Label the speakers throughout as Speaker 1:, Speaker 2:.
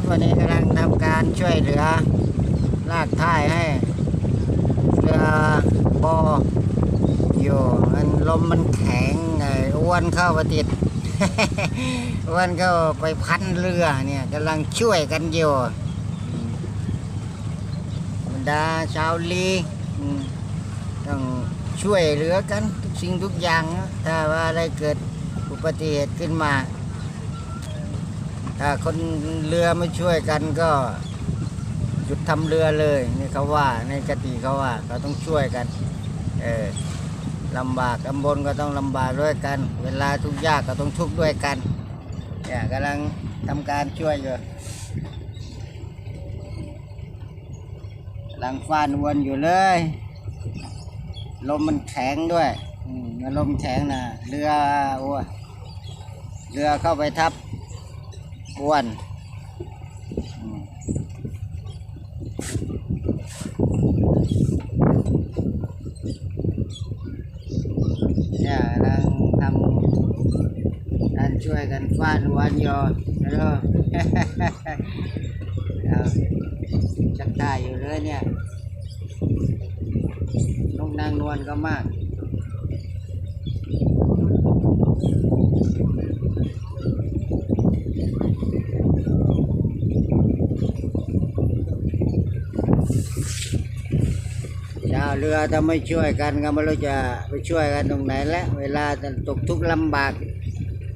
Speaker 1: ับวันนี้กำลังทำการช่วยเหลือ ลากท่ายให้เรือบออยู่มันลมมันแข็งไงอ้วนเข้าไปติดอ้วนเข้าไปพันเรือเนี่ยกำลังช่วยกันอยู่มบรรดาชาวลีต้องช่วยเหลือกันทุกสิ่งทุกอย่าง ถ้าว่าอะไรเกิดอุบัติเหตุขึ้นมา ถ้าคนเรือไม่ช่วยกันก็หยุดทำเรือเลยนี่เขาว่าในกติเขาว่าเขาต้องช่วยกัน เออลำบากลำบนก็ต้องลำบากด้วยกัน เวลาทุกข์ยากก็ต้องทุกข์ด้วยกันเนี่ยกำลังทำการช่วยอยู่กำลังฟาดวนอยู่เลย ลมมันแข็งด้วยอืมลมแข็งนะเรือโอ้เรือเข้าไปทับ อ้วนอืมเนี่ยกำลังทำการช่วยกันฟาดวันโยแล้วก็ เอาชักตายอยู่เลยเนี่ยนกนางนวลก็มาก ชาว เรือถ้าไม่ช่วยกันก็ไม่รู้จะไปช่วยกันตรงไหนแล้วเวลาตกทุกข์ลำบาก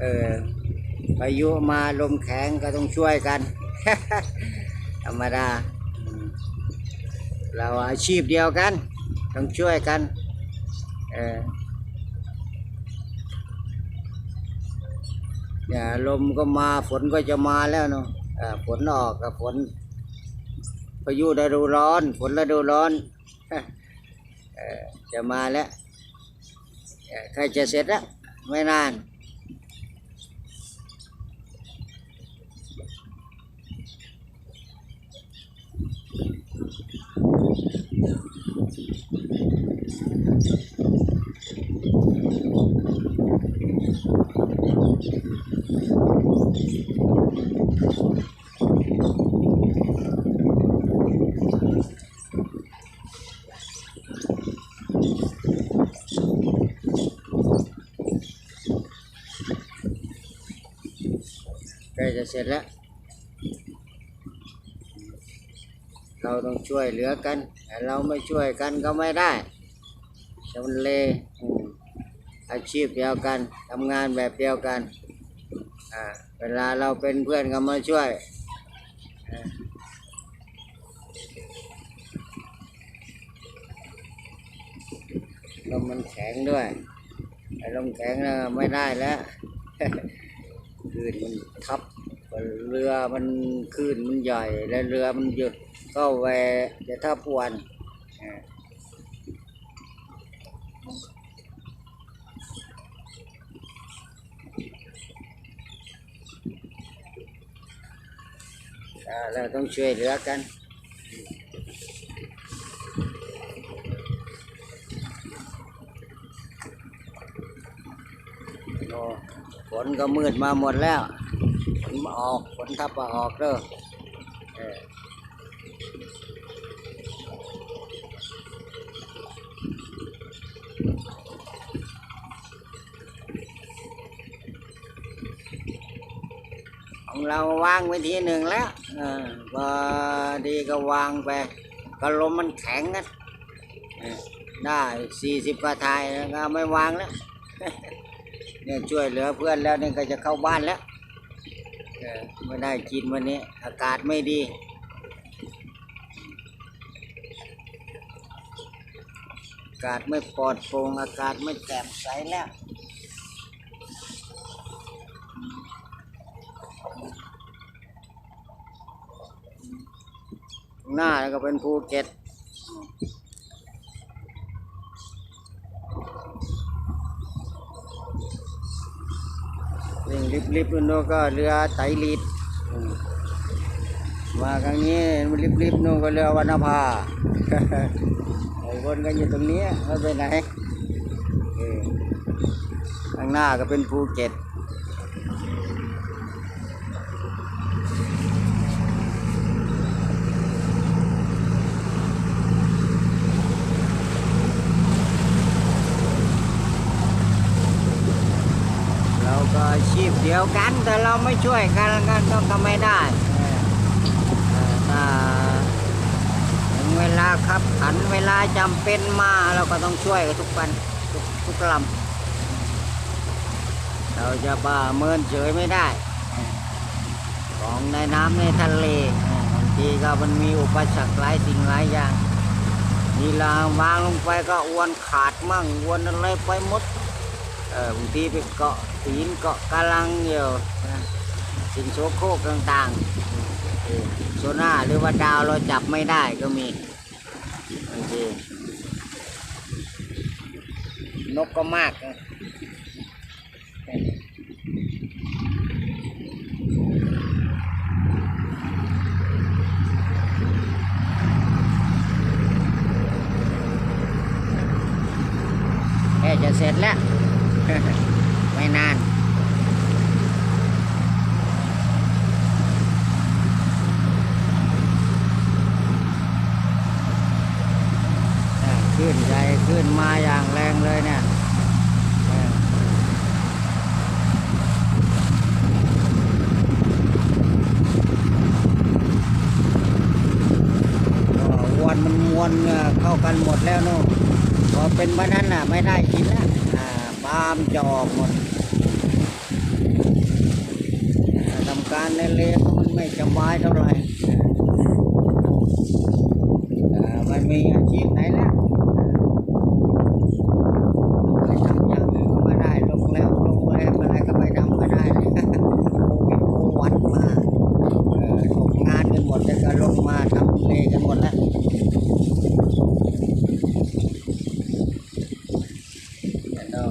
Speaker 1: เออพายุมาลมแข็งก็ต้องช่วยกัน ธรรมดา เราอาชีพเดียวกัน ต้องช่วยกัน เออเนี่ยลมก็มาฝนก็จะมาแล้วเนาะฝนออกกับฝนพายุฤดูร้อน ฝนฤดูร้อน จะมาแล้วเอ่อใกล้จะเสร็จแล้วไม่นาน ใกล้จะเสร็จแล้ว เราต้องช่วยเหลือกัน แต่เราไม่ช่วยกันก็ไม่ได้ชนเลอาชีพเดียวกันทำงานแบบเดียวกัน เวลาเราเป็นเพื่อนกันมาช่วยลมมันแข็งด้วยลมแข็งน่ะไม่ได้แล้ว คลื่นมันทับเรือมันคลื่นมันใหญ่และเรือมันหยุดก็แวจะทับอวนอ่าอ่าเราต้องช่วยเหลือกัน โอ้ฝ นก็มืดมาหมดแล้วฝนมาออกฝนทับมาออกเด้อเออของเราวางไว้ทีหนึ่งแล้วอพอดีก็วางไปก็ลมมันแข็งนะได้สี่สิบกว่าทายก็ไม่วางแล้ว เนี่ยช่วยเหลือเพื่อนแล้วเนี่ยก็จะเข้าบ้านแล้วเออไม่ได้กินวันนี้ อากาศไม่ดีอากาศไม่ปลอดโปร่งอากาศไม่แจ่มใสแล้วหน้าก็เป็นภูเก็ต วิ่งริบๆนู่นก็เรือไตรลีดมาครั้งนี้มันริบๆนู่นก็เรือวรรณภาไอ้คนก็อยู่ตรงนี้ไม่ไปไหนข้างหน้าก็เป็นภูเก็ต ก็อาชีพ เดียวกันแต่เราไม่ช่วยกันก็ก็ก็ไม่ได้เออเออถ้าถึงเวลาขับขันเวลาจำเป็นมาเราก็ต้องช่วยกันทุกวันทุกทุกลำเราจะบ้าเมินเฉยไม่ได้ ของในน้ำในทะเลบางทีก็มันมีอุปสรรคหลายสิ่งหลายอย่างนี่ลาวางลงไปก็อวนขาดมั่งอวนอะไรไปหมดเออบางทีไปเกาะ ตีนเกาะกาลังอยู่นะสิ่งโสโคกต่างๆโซน่าหรือว่าดาวเราจับไม่ได้ก็มีบางทีนกก็มากนะแค่จะเสร็จแล้ว นานขึ้นใจขึ้นมาอย่างแรงเลยเนี่ยวนมันมวนเข้ากันหมดแล้วเนู่นพอเป็นวันนั้นน่ะไม่ได้กินแล้วปาล์มจะออกหมดอ่าทำ การเล็กๆมันไม่จำไว้เท่าไหร่อ่ามันมีอาชีพไหนแล้ว ไปทำอย่างอื่นก็ไม่ได้ลงแล้วลงแรมอะไรก็ไปทำไม่ได้ เลยโควิดโควัดมาเออตกงานกันหมดแล้วก็ลงมาทำเลกันหมดแล้วแต่เนาะ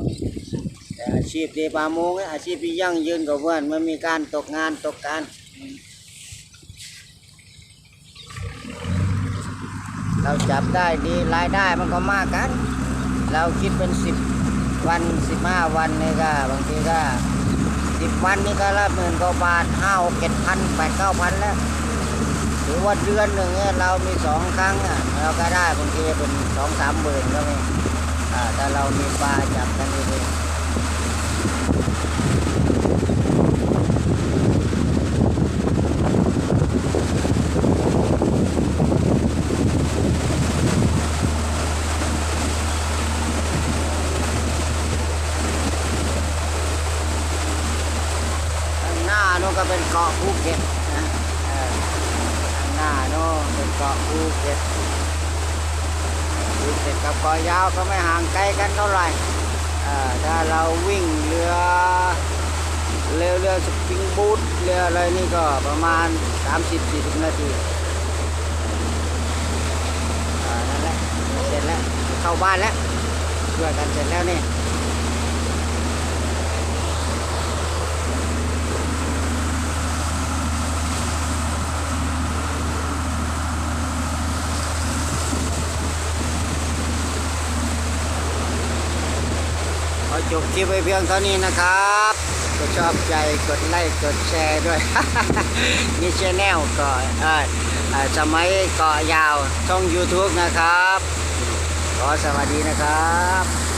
Speaker 1: แต่อา ชีพดีปลาโมงเนี่ยอาชีพที่ยั่งยืนกับเพื่อนมันมีการตกงานตกการเราจับได้ดีรายได้มันก็มากกัน เราคิดเป็นสิบวันสิบห้าวันนี่ก็บางทีก็สิบวันนี่ก็ละหมื่นกว่าบาทห้าหกเจ็ดพันแปดเก้าพันแล้วหรือว่าเดือนหนึ่งเนี่ยเรามีสองครั้งอะเราก็ได้บางทีเป็นสองสามหมื่นก็มีอ่าถ้าเรามีปลาจับกันดีๆข้างหน้านู้นก็เป็นเกาะภูเก็ตนะเออข้างหน้านู้นเป็นเกาะ ภูเก็ตภูเก็ตกับเกาะยาวก็ไม่ห่างไกลกันเท่าไหร่ถ้าเราวิ่งเรือเรือเรือสปริงบูทเรืออะไรนี่ก็ประมาณ 30-40 นาทีอ่านั่นแหละเสร็จแล้วเข้าบ้านแล้วช่วยกันเสร็จแล้วนี่ จบคลิปไปเพียงเท่านี้นะครับก็ชอบใจกดไลค์กดแชร์ด้วย นี่ชแนลเกาะเอ่อเอ่อสมัยเกาะยาวช่อง YouTube นะครับ ขอสวัสดีนะครับ